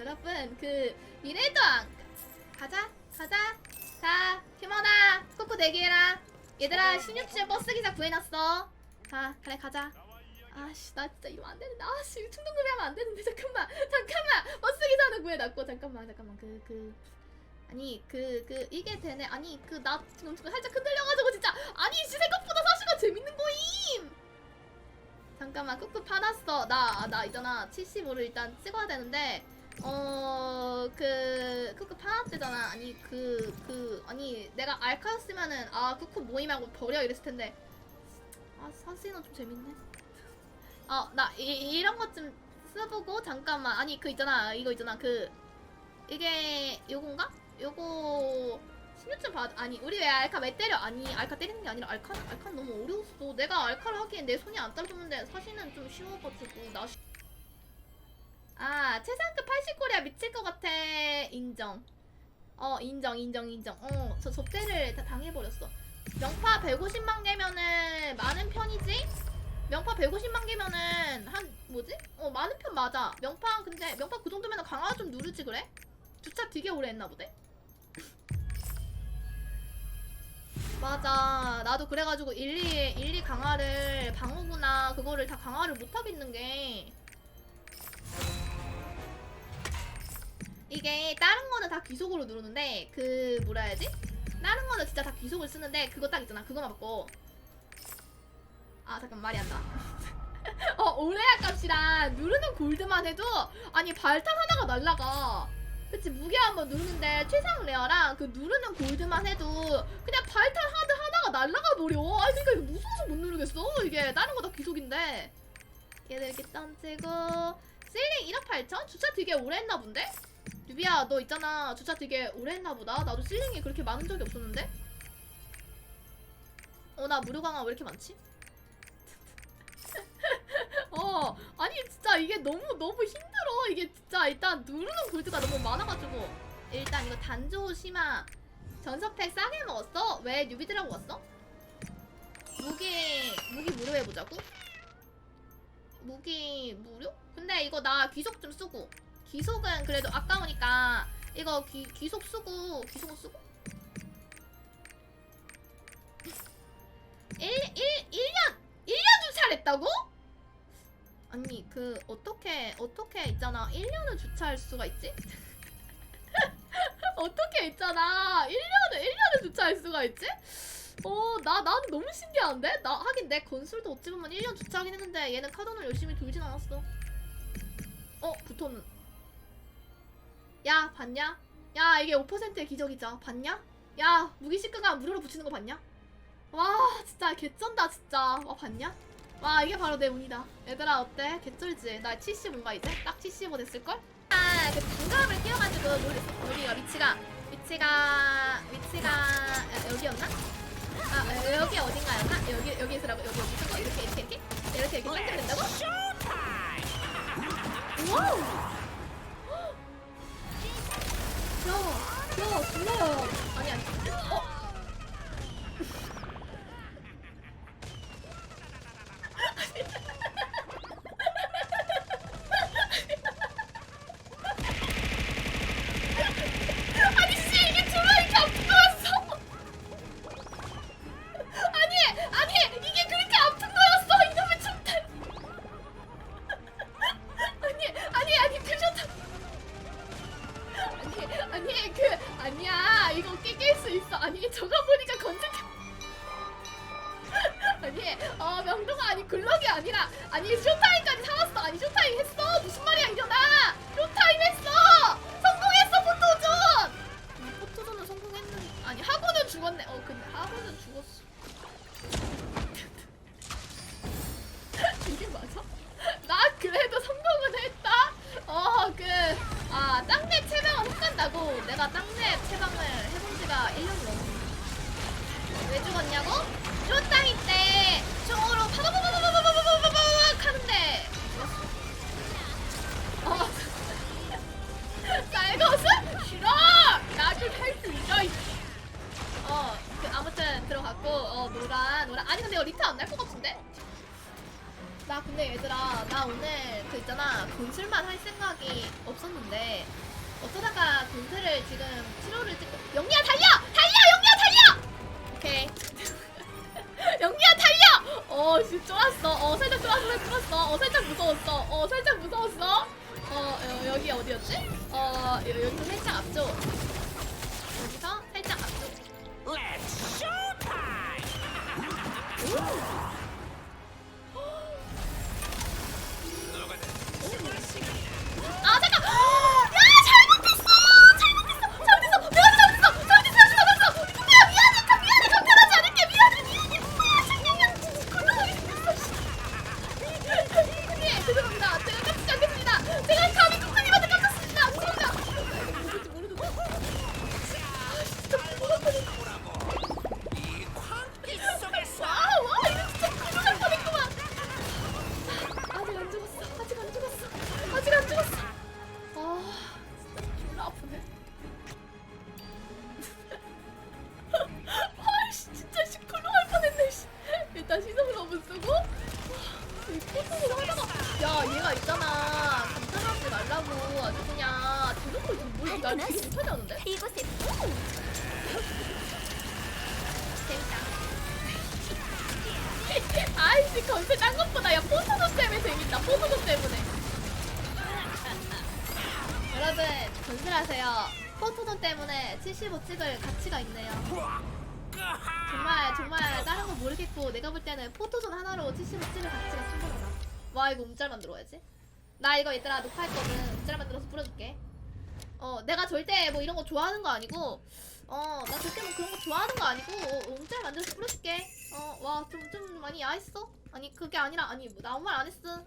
여러분 그 미래도 안 가자 가자. 자 팀원아 코코 대기해라. 얘들아 16층 버스 기사 구해놨어. 자 그래 가자. 아씨 나 진짜 이거 안 되는데. 아씨 충동 구매 하면 안 되는데. 잠깐만 잠깐만. 버스 기사는 구해놨고 잠깐만 잠깐만. 그그 아니 그그 이게 되네. 아니 그 나 지금 살짝 흔들려가지고 진짜. 아니 씨 생각보다 사시가 재밌는 거임. 잠깐만 꾹꾹 파놨어. 나 나 있잖아 75를 일단 찍어야 되는데 어그 꾹꾹 파놨대잖아. 아니 그 그 아니 내가 알카였으면은 아 꾹꾹 모임하고 버려 이랬을 텐데. 아 사시는 좀 재밌네. 어나 이런 것 좀 써보고 잠깐만. 아니 그 있잖아. 이거 있잖아. 그 이게 요건가? 요거 16점 받 아니 우리 왜 알카 왜 때려? 아니 알카 때리는 게 아니라 알카 알카 너무 어려웠어. 내가 알카를 하기엔 내 손이 안 따라줬는데 사실은 좀 쉬워가지고 나 쉬... 아 최상급 80코리아 미칠 것 같아. 인정. 어 인정 인정 인정. 어 저 접대를 다 당해버렸어. 명파 150만 개면은 많은 편이지? 명파 150만 개면은 한 뭐지? 어 많은 편 맞아. 명파 근데 명파 그 정도면 강화 좀 누르지 그래? 주차 되게 오래 했나 보대? 맞아. 나도 그래가지고 1, 2, 1, 2 강화를 방어구나 그거를 다 강화를 못하겠는 게 이게 다른 거는 다 귀속으로 누르는데 그 뭐라 해야지? 다른 거는 진짜 다 귀속을 쓰는데 그거 딱 있잖아. 그거만 바꿔. 아 잠깐 말이 안나. 어 오레아 값이랑 누르는 골드만 해도 아니 발탄 하나가 날라가. 그치? 무게 한번 누르는데 최상 레어랑 그 누르는 골드만 해도 그냥 발탄 하드 하나가 날라가 버려. 아니 그러니까 이거 무서워서 못 누르겠어? 이게 다른 거 다 귀속인데. 얘들 이렇게 던지고. 실링 1억 8천? 주차 되게 오래 했나 본데? 유비야 너 있잖아 주차 되게 오래 했나 보다 나도 실링이 그렇게 많은 적이 없었는데? 어 나 무료 강화 왜 이렇게 많지? 어 아니 진짜 이게 너무 너무 힘들어 이게 진짜 일단 누르는 골드가 너무 많아가지고 일단 이거 단조 심화 전서팩 싸게 먹었어? 왜 뉴비들하고 왔어? 무기 무기 무료 해보자고? 무기 무료? 근데 이거 나 귀속 좀 쓰고 귀속은 그래도 아까우니까 이거 귀, 귀속 쓰고 귀속 쓰고 1, 1, 1년 1년 주차를 했다고? 아니 그 어떻게 어떻게 있잖아 1년을 주차할 수가 있지? 어떻게 있잖아 1년을 1년을 주차할 수가 있지? 어나 나는 너무 신기한데? 나 하긴 내 건술도 어찌 보면 1년 주차하긴 했는데 얘는 카돈을 열심히 돌진 않았어 어 붙었는 야 봤냐? 야 이게 5%의 기적이자 봤냐? 야 무기 시크가 무료로 붙이는 거 봤냐? 와 진짜 개쩐다 진짜 와 봤냐? 와 이게 바로 내 운이다 얘들아 어때? 개쩔지? 나 75인가 이제? 딱 75 됐을걸? 아그 중감을 끼워가지고 모르겠어 여기가 위치가 위치가 위치가 야, 여기였나? 아 어, 여기 어딘가였나? 여기 여기 있으라고 여기 여기 있고 이렇게 이렇게 이렇게 이렇게 이렇게 딱 된다고? 와우 어, 귀여워 고마워 아니 아니. 어? 아니라 아니 쇼타임까지 살았어. 아니 쇼타임 했어? 무슨 말이야 일어나 쇼타임 했어. 성공했어 포토존. 음, 포토존은 성공했는 아니 하고는 죽었네. 어 근데 하고는 죽었어. 이게 맞아? 나 그래도 성공은 했다? 어, 그, 아, 땅내 채방을 못 간다고. 내가 땅내 채방을 해본 지가 1년이 넘었어. 왜 죽었냐고? 쇼타임 때 총으로 파바바바바 나 근데 얘들아 나 오늘 그 있잖아 건술만 할 생각이 없었는데 어쩌다가 건술을 지금 치료를 찍고 영리야 달려! 달려! 영리야 달려! 오케이 영리야 달려! 어 씨, 쫄았어 어 살짝 쫄았어 쫄았어 어 살짝 무서웠어 어 살짝 무서웠어 어, 어 여기 어디였지? 어 여- 여기 살짝 앞쪽 건슬하세요. 포토존 때문에 75 찍을 가치가 있네요. 정말 정말 다른 거 모르겠고 내가 볼 때는 포토존 하나로 75 찍을 가치가 충분하다. 와 이거 움짤 만들어야지. 나 이거 얘들아 녹화했거든. 움짤 만들어서 뿌려줄게. 어 내가 절대 뭐 이런 거 좋아하는 거 아니고 어나 절대 뭐 그런 거 좋아하는 거 아니고 어, 움짤 만들어서 뿌려줄게. 어와 좀좀 많이 야했어? 아니 그게 아니라 아니 뭐, 나 아무 말안 했어.